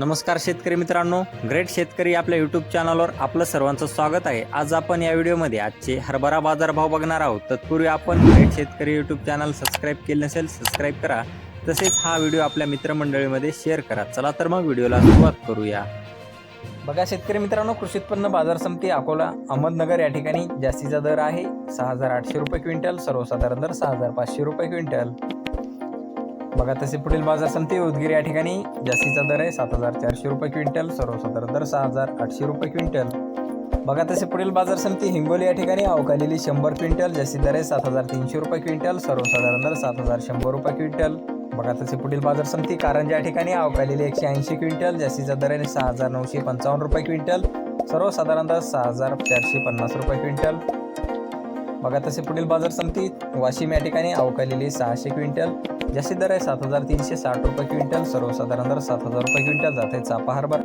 नमस्कार शेतकरी मित्रांनो ग्रेट शेतकरी आपल्या यूट्यूब चॅनलवर आपलं सर्वांचं स्वागत आहे. आज आपण या व्हिडिओमध्ये आजचे हरभरा बाजारभाव बघणार आहोत. तत्पूर्वी आपण ग्रेट शेतकरी यूट्यूब चॅनल सबस्क्राईब केले नसेल सबस्क्राईब करा. तसेच हा व्हिडिओ आपल्या मित्रमंडळीमध्ये शेअर करा. चला तर मग व्हिडिओला सुरुवात करूया. बघा शेतकरी मित्रांनो कृषी उत्पन्न बाजार समिती अकोला अहमदनगर या ठिकाणी जास्तीचा दर आहे सहा हजार आठशे रुपये क्विंटल सर्वसाधारण दर सहा हजार पाचशे रुपये क्विंटल. बघा तसे पुढील बाजार समिती उदगीर या ठिकाणी जास्तीचा दर आहे सात हजार चारशे रुपये क्विंटल सर्वसाधारण दर सहा हजार आठशे रुपये क्विंटल. बघा तसे पुढील बाजार समिती हिंगोली या ठिकाणी अवकालेली शंभर क्विंटल जास्तीत दर आहे सात हजार तीनशे रुपये क्विंटल सर्वसाधारण दर सात हजार शंभर रुपये क्विंटल. बघा तसे पुढील बाजार समिती कारंजा या ठिकाणी अवकालेली एकशे ऐंशी क्विंटल जास्तीचा दर आहे सहा हजार नऊशे पंचावन्न रुपये क्विंटल. सर्वसाधारण दर सहा हजार चारशे पन्नास रुपये क्विंटल. बघा तसे पुढील बाजार समिती वाशिम या ठिकाणी अवकालेली सहाशे क्विंटल जास्तीत दर आहे सात हजार तीनशे साठ रुपये क्विंटल सर्वसाधारण दर सात हजार रुपये क्विंटल जाते चापा हार्बर